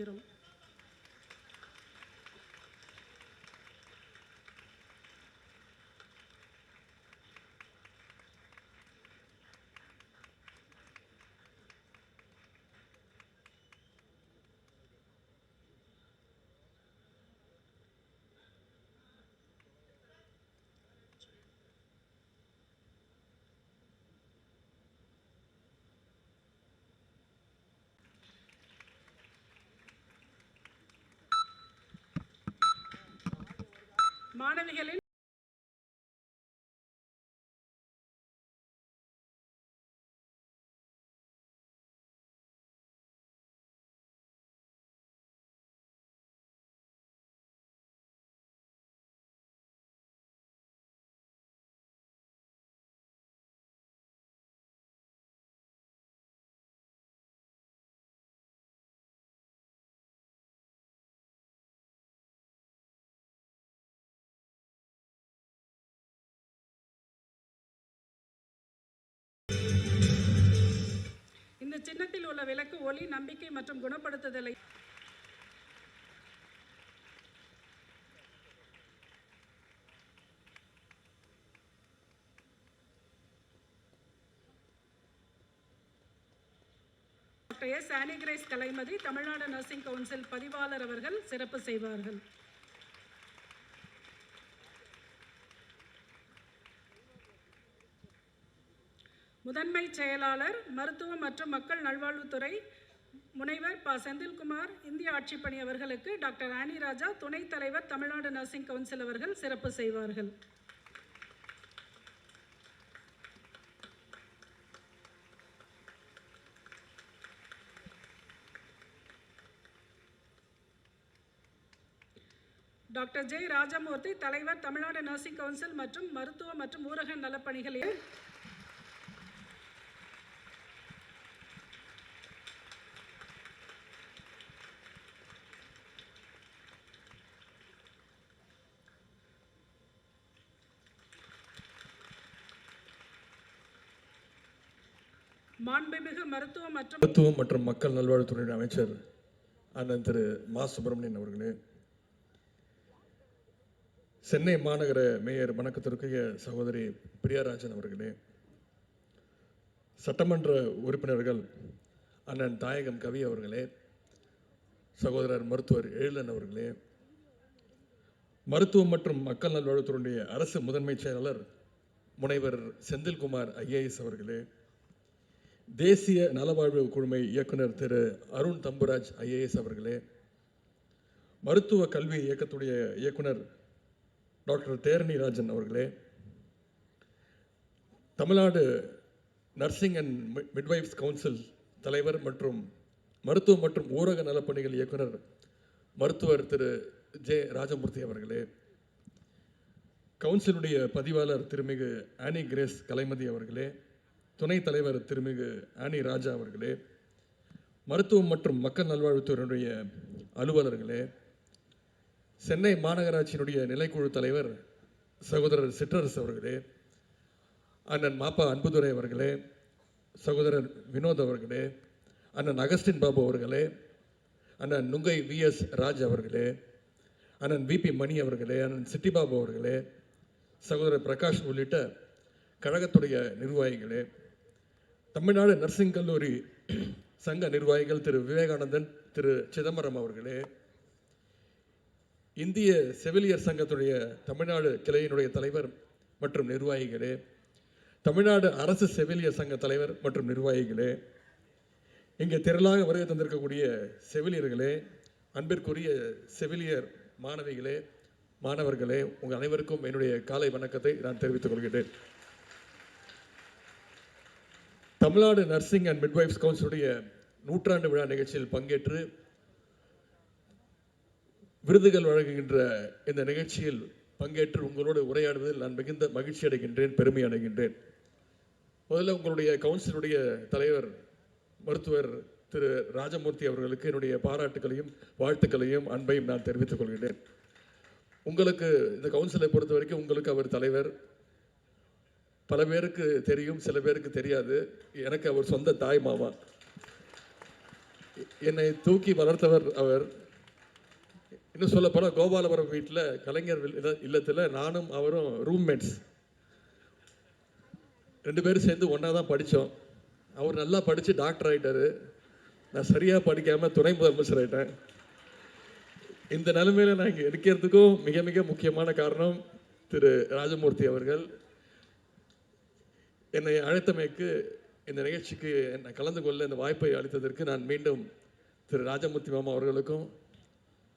ಹೇಳಿರಲ್ಲ மாணவிகளின் சின்னத்தில் உள்ள விளக்கு ஒளி நம்பிக்கை மற்றும் குணப்படுத்துதலை doctor S. Annie Grace Kalaimathi Tamil Nadu nursing council பதிவாளர் அவர்கள் சிறப்பு செய்வார்கள். முதன்மை செயலாளர் மருத்துவம் மற்றும் மக்கள் நல்வாழ்வுத்துறை முனைவர் ப. செந்தில்குமார் இந்திய ஆட்சிப்பணி அவர்களுக்கு டாக்டர் ஆனி ராஜா துணைத் தலைவர் தமிழ்நாடு நர்சிங் கவுன்சில் அவர்கள் சிறப்பு செய்வார்கள். டாக்டர் ஜெய் ராஜமூர்த்தி தலைவர் தமிழ்நாடு நர்சிங் கவுன்சில் மற்றும் மருத்துவ மற்றும் ஊரக நலப்பணிகளில் மாண்புமிகு மற்றும் மருத்துவம் மற்றும் மக்கள் நல்வாழ்வுத்துறை அமைச்சர் அண்ணன் திரு மா. சுப்பிரமணியன் அவர்களே சென்னை மாநகர மேயர் வணக்கத்திற்குரிய சகோதரி பிரியாராஜன் அவர்களே சட்டமன்ற உறுப்பினர்கள் அண்ணன் தாயகம் கவி அவர்களே சகோதரர் மருத்துவர் எழிலன் அவர்களே மருத்துவம் மற்றும் மக்கள் நல்வாழ்வுத்துறையுடைய அரசு முதன்மைச் செயலாளர் முனைவர் செந்தில்குமார் ஐஏஎஸ் அவர்களே தேசிய நலவாழ்வு குழுமை இயக்குனர் திரு அருண் தம்புராஜ் ஐஏஎஸ் அவர்களே. மருத்துவ கல்வி இயக்கத்துடைய இயக்குனர் டாக்டர் தேரணி ராஜன் அவர்களே. Tamil Nadu nursing and midwives council தலைவர் மற்றும் மருத்துவ மற்றும் ஊரக நலப்பணிகள் இயக்குனர் மருத்துவர் திரு ஜே ராஜமூர்த்தி அவர்களே. கவுன்சிலுடைய பதிவாளர் திருமிகு ஆனி கிரேஸ் கலைமதி அவர்களே. துணைத் தலைவர் திருமிகு ஆனி ராஜா அவர்களே மருத்துவம் மற்றும் மக்கள் நல்வாழ்வுத்துறையினுடைய அலுவலர்களே சென்னை மாநகராட்சியினுடைய நிலைக்குழு தலைவர் சகோதரர் சிற்றரசு அவர்களே அண்ணன் மாப்பா அன்புதுரை அவர்களே சகோதரர் வினோத் அவர்களே அண்ணன் அகஸ்டின் பாபு அவர்களே அண்ணன் நுங்கை விஎஸ் ராஜ் அவர்களே அண்ணன் விபி மணி அவர்களே அண்ணன் சிட்டிபாபு அவர்களே சகோதரர் பிரகாஷ் உள்ளிட்ட கழகத்துடைய நிர்வாகிகளே தமிழ்நாடு நர்சிங் கல்லூரி சங்க நிர்வாகிகள் திரு விவேகானந்தன் திரு சிதம்பரம் அவர்களே இந்திய செவிலியர் சங்கத்துடைய தமிழ்நாடு கிளையினுடைய தலைவர் மற்றும் நிர்வாகிகளே தமிழ்நாடு அரசு செவிலியர் சங்க தலைவர் மற்றும் நிர்வாகிகளே இங்கே திரளாக வருகை தந்திருக்கக்கூடிய செவிலியர்களே அன்பிற்குரிய செவிலியர் மாணவிகளே மாணவர்களே உங்கள் அனைவருக்கும் என்னுடைய காலை வணக்கத்தை நான் தெரிவித்துக் கொள்கிறேன். தமிழ்நாடு நர்சிங் அண்ட் மிட்வைஃப்ஸ் கவுன்சிலுடைய நூற்றாண்டு விழா நிகழ்ச்சியில் பங்கேற்று விருதுகள் வழங்குகின்ற இந்த நிகழ்ச்சியில் பங்கேற்று உங்களோடு உரையாடுவதில் நான் மிகுந்த மகிழ்ச்சி அடைகின்றேன் பெருமை அடைகின்றேன். முதல்ல உங்களுடைய கவுன்சிலுடைய தலைவர் மருத்துவர் திரு ராஜமூர்த்தி அவர்களுக்கு என்னுடைய பாராட்டுகளையும் வாழ்த்துக்களையும் அன்பையும் நான் தெரிவித்துக் கொள்கிறேன். உங்களுக்கு இந்த கவுன்சிலை பொறுத்த வரைக்கும் உங்களுக்கு அவர் தலைவர் பல பேருக்கு தெரியும் சில பேருக்கு தெரியாது. எனக்கு அவர் சொந்த தாய் மாமா. என்னை தூக்கி வளர்த்தவர் அவர். இன்னும் சொல்லப்போனால் கோபாலபுரம் வீட்டில் கலைஞர் இல்ல- இல்லத்தில் நானும் அவரும் ரூம்மேட்ஸ் ரெண்டு பேரும் சேர்ந்து ஒன்றா தான் படித்தோம். அவர் நல்லா படித்து டாக்டர் ஆகிட்டாரு நான் சரியாக படிக்காமல் துணை முதலமைச்சர் ஆகிட்டேன் இந்த நிலைமையில் நான் இங்கே இருக்கிறதுக்கும் மிக மிக முக்கியமான காரணம் திரு ராஜமூர்த்தி அவர்கள். என்னை அழைத்தமைக்கு இந்த நிகழ்ச்சிக்கு என்னை கலந்து கொள்ள இந்த வாய்ப்பை அளித்ததற்கு நான் மீண்டும் திரு ராஜமூர்த்தி மாமா அவர்களுக்கும்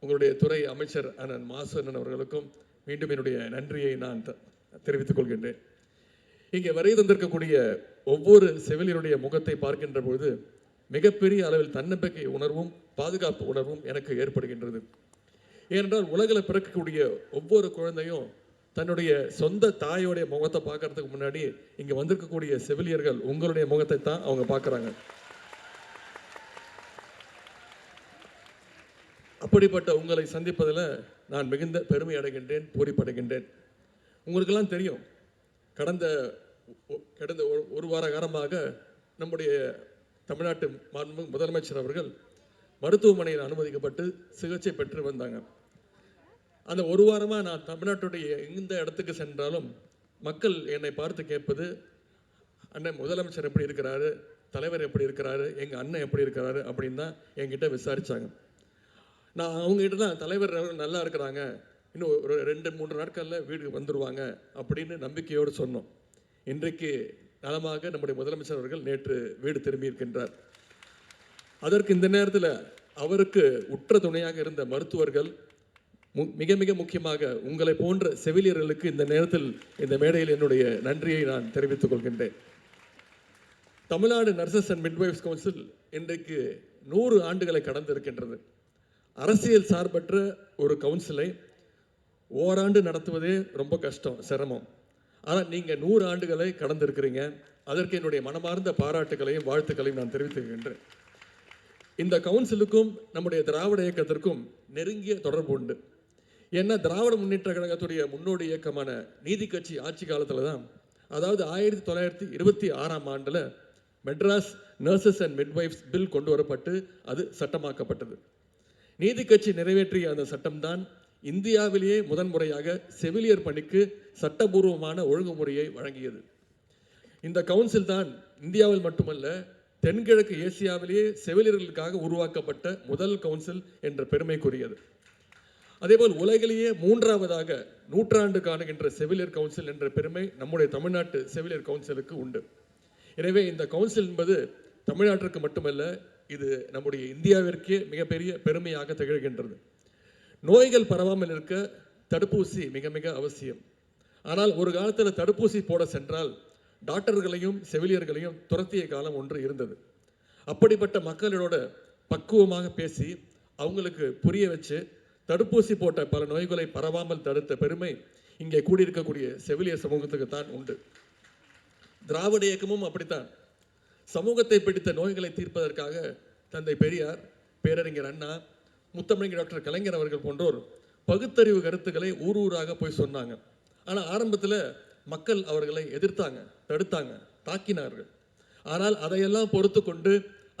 உங்களுடைய துறை அமைச்சர் அண்ணன் மாசு அண்ணன் அவர்களுக்கும் மீண்டும் என்னுடைய நன்றியை நான் த- தெரிவித்துக் கொள்கின்றேன். இங்கே வரை தந்திருக்கக்கூடிய ஒவ்வொரு செவிலியருடைய முகத்தை பார்க்கின்ற பொழுது மிகப்பெரிய அளவில் தன்னம்பிக்கை உணர்வும் பாதுகாப்பு உணர்வும் எனக்கு ஏற்படுகின்றது. ஏனென்றால் உலகில் பிறக்கக்கூடிய ஒவ்வொரு குழந்தையும் தன்னுடைய சொந்த தாயோடைய முகத்தை பார்க்கறதுக்கு முன்னாடி இங்கே வந்திருக்கக்கூடிய செவிலியர்கள் உங்களுடைய முகத்தை தான் அவங்க பார்க்குறாங்க. அப்படிப்பட்ட உங்களை சந்திப்பதில் நான் மிகுந்த பெருமை அடைகின்றேன் பூரிப்படைகின்றேன். உங்களுக்கெல்லாம் தெரியும் கடந்த கடந்த ஒரு ஒரு வார காலமாக நம்முடைய தமிழ்நாட்டு முதலமைச்சர் அவர்கள் மருத்துவமனையில் அனுமதிக்கப்பட்டு சிகிச்சை பெற்று வந்தாங்க. அந்த ஒரு வாரமாக நான் தமிழ்நாட்டுடைய எந்த இடத்துக்கு சென்றாலும் மக்கள் என்னை பார்த்து கேட்பது அண்ணன் முதலமைச்சர் எப்படி இருக்கிறாரு? தலைவர் எப்படி இருக்கிறாரு? எங்கள் அண்ணன் எப்படி இருக்கிறாரு? அப்படின்னு தான் என்கிட்ட விசாரித்தாங்க நான் அவங்ககிட்ட தான் தலைவர் நல்லா இருக்கிறாங்க. இன்னும் ஒரு ரெண்டு மூன்று நாட்களில் வீடு வந்துடுவாங்க அப்படின்னு நம்பிக்கையோடு சொன்னோம். இன்றைக்கு நலமாக நம்முடைய முதலமைச்சர் அவர்கள் நேற்று வீடு திரும்பி இருக்கின்றார். அதற்கு இந்த நேரத்தில் அவருக்கு உற்ற துணையாக இருந்த மருத்துவர்கள் மிக மிக முக்கியமாக உங்களை போன்ற செவிலியர்களுக்கு இந்த நேரத்தில் இந்த மேடையில் என்னுடைய நன்றியை நான் தெரிவித்துக் கொள்கின்றேன். Tamil Nadu nurses and midwives council இன்றைக்கு நூறு ஆண்டுகளை கடந்திருக்கின்றது. அரசியல் சார்பற்ற ஒரு கவுன்சிலை ஓராண்டு நடத்துவதே ரொம்ப கஷ்டம் சிரமம். ஆனால் நீங்கள் நூறு ஆண்டுகளை கடந்திருக்கிறீங்க. அதற்கு என்னுடைய மனமார்ந்த பாராட்டுகளையும் வாழ்த்துக்களையும் நான் தெரிவித்துக்கின்றேன். இந்த கவுன்சிலுக்கும் நம்முடைய திராவிட இயக்கத்திற்கும் நெருங்கிய தொடர்பு உண்டு. ஏன்னா திராவிட முன்னேற்ற கழகத்துடைய முன்னோடி இயக்கமான நீதி கட்சி ஆட்சி காலத்தில் தான் அதாவது ஆயிரத்தி தொள்ளாயிரத்தி இருபத்தி ஆறாம் ஆண்டில் Madras nurses and midwives bill கொண்டு வரப்பட்டு அது சட்டமாக்கப்பட்டது. நீதி கட்சி நிறைவேற்றிய அந்த சட்டம்தான் இந்தியாவிலேயே முதன்முறையாக செவிலியர் பணிக்கு சட்டபூர்வமான ஒழுங்குமுறையை வழங்கியது. இந்த கவுன்சில் தான் இந்தியாவில் மட்டுமல்ல தென்கிழக்கு ஏசியாவிலேயே செவிலியர்களுக்காக உருவாக்கப்பட்ட முதல் கவுன்சில் என்ற பெருமைக்குரியது அதேபோல் உலகிலேயே மூன்றாவதாக நூற்றாண்டு காணுகின்ற செவிலியர் கவுன்சில் என்ற பெருமை நம்முடைய தமிழ்நாட்டு செவிலியர் கவுன்சிலுக்கு உண்டு. எனவே இந்த கவுன்சில் என்பது தமிழ்நாட்டிற்கு மட்டுமல்ல இது நம்முடைய இந்தியாவிற்கே மிகப்பெரிய பெருமையாக திகழ்கின்றது. நோய்கள் பரவாமல் இருக்க தடுப்பூசி மிக மிக அவசியம். ஆனால் ஒரு காலத்தில் தடுப்பூசி போட சென்றால் டாக்டர்களையும் செவிலியர்களையும் துரத்திய காலம் ஒன்று இருந்தது. அப்படிப்பட்ட மக்களோட பக்குவமாக பேசி அவங்களுக்கு புரிய வச்சு தடுப்பூசி போட்ட பல நோய்களை பரவாமல் தடுத்த பெருமை இங்கே கூடியிருக்கக்கூடிய செவிலியர் சமூகத்துக்கு தான் உண்டு. திராவிட இயக்கமும் அப்படித்தான். சமூகத்தை பிடித்த நோய்களை தீர்ப்பதற்காக தந்தை பெரியார் பேரறிஞர் அண்ணா முத்தமிழ் டாக்டர் கலைஞர் அவர்கள் போன்றோர் பகுத்தறிவு கருத்துக்களை ஊர் ஊராக போய் சொன்னாங்க. ஆனால் ஆரம்பத்தில் மக்கள் அவர்களை எதிர்த்தாங்க தடுத்தாங்க தாக்கினார்கள். ஆனால் அதையெல்லாம் பொறுத்து கொண்டு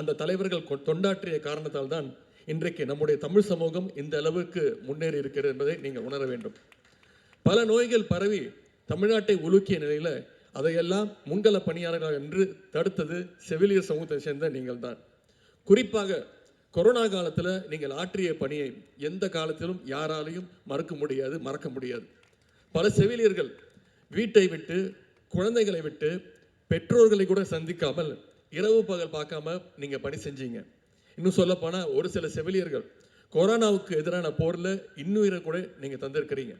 அந்த தலைவர்கள் தொண்டாற்றிய காரணத்தால் தான் இன்றைக்கு நம்முடைய தமிழ் சமூகம் இந்த அளவுக்கு முன்னேறி இருக்கிறது என்பதை நீங்கள் உணர வேண்டும். பல நோய்கள் பரவி தமிழ்நாட்டை உலுக்கிய நிலையில் அதையெல்லாம் முன்கள பணியாளர்கள் என்று தடுத்தது செவிலியர் சமூகத்தை சேர்ந்த நீங்கள் தான். குறிப்பாக கொரோனா காலத்தில் நீங்கள் ஆற்றிய பணியை எந்த காலத்திலும் யாராலையும் மறக்க முடியாது மறக்க முடியாது. பல செவிலியர்கள் வீட்டை விட்டு குழந்தைகளை விட்டு பெற்றோர்களை கூட சந்திக்காமல் இரவு பகல் பார்க்காம நீங்கள் பணி செஞ்சீங்க. இன்னும் சொல்லப்போனால் ஒரு சில செவிலியர்கள் கொரோனாவுக்கு எதிரான போரில் இன்னுயிரை கூட நீங்கள் தந்திருக்கிறீங்க.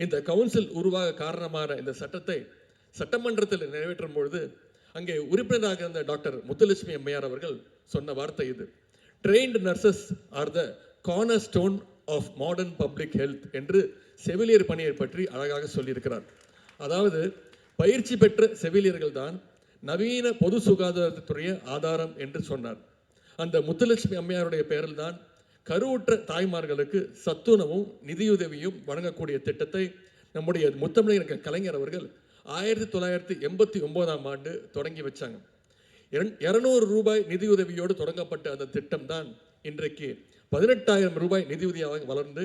இந்த கவுன்சில் உருவாக காரணமான இந்த சட்டத்தை சட்டமன்றத்தில் நிறைவேற்றும் பொழுது அங்கே உறுப்பினராக இருந்த டாக்டர் முத்துலட்சுமி அம்மையார் அவர்கள் சொன்ன வார்த்தை இது. Trained nurses are the cornerstone of modern public health என்று செவிலியர் பணியை பற்றி அழகாக சொல்லியிருக்கிறார். அதாவது பயிற்சி பெற்ற செவிலியர்கள் தான் நவீன பொது சுகாதாரத்துறைய ஆதாரம் என்று சொன்னார். அந்த முத்துலட்சுமி அம்மையாருடைய பெயரில் தான் கருவுற்ற தாய்மார்களுக்கு சத்துணவும் நிதியுதவியும் வழங்கக்கூடிய திட்டத்தை நம்முடைய முத்தமிழக கலைஞர் அவர்கள் ஆயிரத்தி தொள்ளாயிரத்தி எண்பத்தி ஒன்பதாம் ஆண்டு தொடங்கி வச்சாங்க. இரநூறு ரூபாய் நிதியுதவியோடு தொடங்கப்பட்ட அந்த திட்டம் தான் இன்றைக்கு பதினெட்டாயிரம் ரூபாய் நிதியுதவியாக வளர்ந்து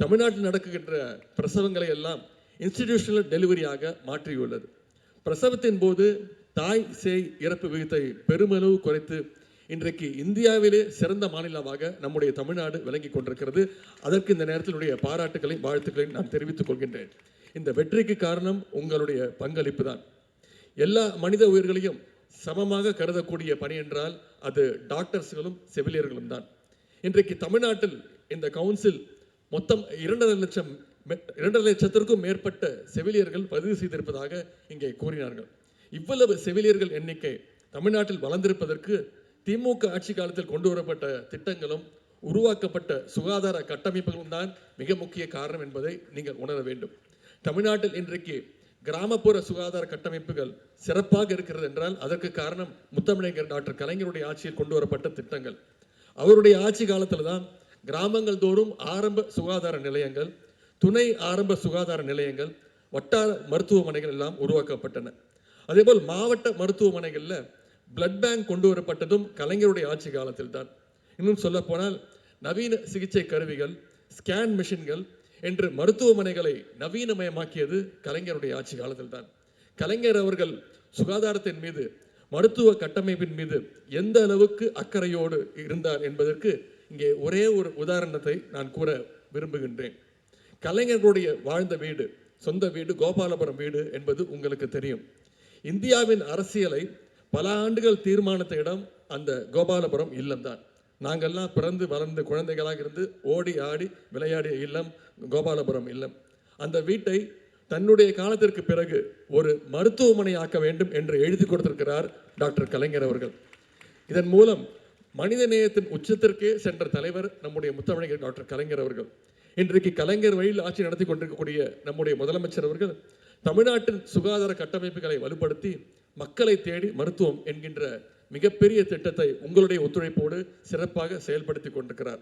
தமிழ்நாட்டில் நடக்குகின்ற பிரசவங்களை எல்லாம் இன்ஸ்டிடியூஷனல் டெலிவரியாக மாற்றியுள்ளது. பிரசவத்தின் போது தாய் சேய் இறப்பு விகிதத்தை பெருமளவு குறைத்து இன்றைக்கு இந்தியாவிலே சிறந்த மாநிலமாக நம்முடைய தமிழ்நாடு விளங்கி கொண்டிருக்கிறது. அதற்கு இந்த நேரத்தினுடைய பாராட்டுகளையும் வாழ்த்துக்களையும் நான் தெரிவித்துக் கொள்கின்றேன். இந்த வெற்றிக்கு காரணம் உங்களுடைய பங்களிப்பு தான். எல்லா மனித உயிர்களையும் சமமாக கருதக்கூடிய பணி என்றால் அது டாக்டர்ஸ்களும் செவிலியர்களும் தான். இன்றைக்கு தமிழ்நாட்டில் இந்த கவுன்சில் மொத்தம் இரண்டரை லட்சம் இரண்டரை லட்சத்திற்கும் மேற்பட்ட செவிலியர்கள் பதிவு செய்திருப்பதாக இங்கே கூறினார்கள். இவ்வளவு செவிலியர்கள் எண்ணிக்கை தமிழ்நாட்டில் வளர்ந்திருப்பதற்கு திமுக ஆட்சி காலத்தில் கொண்டு வரப்பட்ட திட்டங்களும் உருவாக்கப்பட்ட சுகாதார கட்டமைப்புகளும் தான் மிக முக்கிய காரணம் என்பதை நீங்கள் உணர வேண்டும். தமிழ்நாட்டில் இன்றைக்கு கிராமப்புற சுகாதார கட்டமைப்புகள் சிறப்பாக இருக்கிறது என்றால் அதற்கு காரணம் முத்தமிழர் டாக்டர் கலைஞருடைய ஆட்சியில் கொண்டு வரப்பட்ட திட்டங்கள். அவருடைய ஆட்சி காலத்தில் தான் கிராமங்கள் தோறும் ஆரம்ப சுகாதார நிலையங்கள் துணை ஆரம்ப சுகாதார நிலையங்கள் வட்டார மருத்துவமனைகள் எல்லாம் உருவாக்கப்பட்டன. அதேபோல் மாவட்ட மருத்துவமனைகளில் பிளட் பேங்க் கொண்டு வரப்பட்டதும் கலைஞருடைய ஆட்சி காலத்தில் தான் இன்னும் சொல்ல போனால் நவீன சிகிச்சை கருவிகள் ஸ்கேன் மிஷின்கள் என்று மருத்துவமனைகளை நவீனமயமாக்கியது கலைஞருடைய ஆட்சி காலத்தில் தான் கலைஞர் அவர்கள் சுகாதாரத்தின் மீது மருத்துவ கட்டமைப்பின் மீது எந்த அளவுக்கு அக்கறையோடு இருந்தார் என்பதற்கு இங்கே ஒரே ஒரு உதாரணத்தை நான் கூற விரும்புகின்றேன். கலைஞர்களுடைய வாழ்ந்த வீடு சொந்த வீடு கோபாலபுரம் வீடு என்பது உங்களுக்கு தெரியும். இந்தியாவின் அரசியலை பல ஆண்டுகள் தீர்மானித்த இடம் அந்த கோபாலபுரம் இல்லம்தான். நாங்கள்லாம் பிறந்து வளர்ந்து குழந்தைகளாக இருந்து ஓடி ஆடி விளையாடிய இல்லம் கோபாலபுரம் இல்லம். அந்த வீட்டை தன்னுடைய காலத்திற்கு பிறகு ஒரு மருத்துவமனை ஆக்க வேண்டும் என்று எழுதி கொடுத்திருக்கிறார் டாக்டர் கலைஞர் அவர்கள். இதன் மூலம் மனித நேயத்தின் உச்சத்திற்கே சென்ற தலைவர் நம்முடைய முத்தமிழர் டாக்டர் கலைஞர் அவர்கள். இன்றைக்கு கலைஞர் வழியில் ஆட்சி நடத்தி கொண்டிருக்கக்கூடிய நம்முடைய முதலமைச்சர் அவர்கள் தமிழ்நாட்டின் சுகாதார கட்டமைப்புகளை வலுப்படுத்தி மக்களை தேடி மருத்துவம் என்கின்ற மிகப்பெரிய திட்டத்தை உங்களுடைய ஒத்துழைப்போடு சிறப்பாக செயல்படுத்தி கொண்டிருக்கிறார்.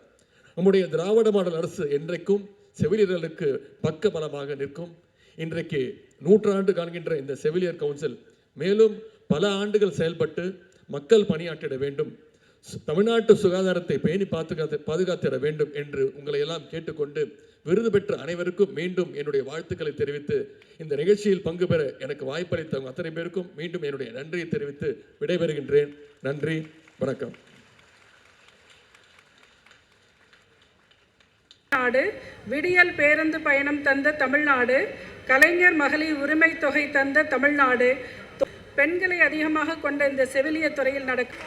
நம்முடைய திராவிட மாடல் அரசு என்றைக்கும் செவிலியர்களுக்கு பக்க பலமாக நிற்கும். இன்றைக்கு நூற்றாண்டு காண்கின்ற இந்த செவிலியர் கவுன்சில் மேலும் பல ஆண்டுகள் செயல்பட்டு மக்கள் பணியாற்றிட வேண்டும். தமிழ்நாட்டு சுகாதாரத்தை பேணி பாதுகாத்து பாதுகாத்திட வேண்டும் என்று உங்களை எல்லாம் கேட்டுக்கொண்டு விருது பெற்ற அனைவருக்கும் மீண்டும் என்னுடைய வாழ்த்துக்களை தெரிவித்து இந்த நிகழ்ச்சியில் பங்கு பெற எனக்கு வாய்ப்பளித்தவங்க அத்தனை பேருக்கும் மீண்டும் என்னுடைய நன்றியை தெரிவித்து விடைபெறுகின்றேன். நன்றி வணக்கம். நாடு விடியல் பேருந்து பயணம் தந்த தமிழ்நாடு கலைஞர் மகளிர் உரிமை தொகை தந்த தமிழ்நாடு பெண்களை அதிகமாக கொண்ட இந்த செவிலிய துறையில் நடக்கும்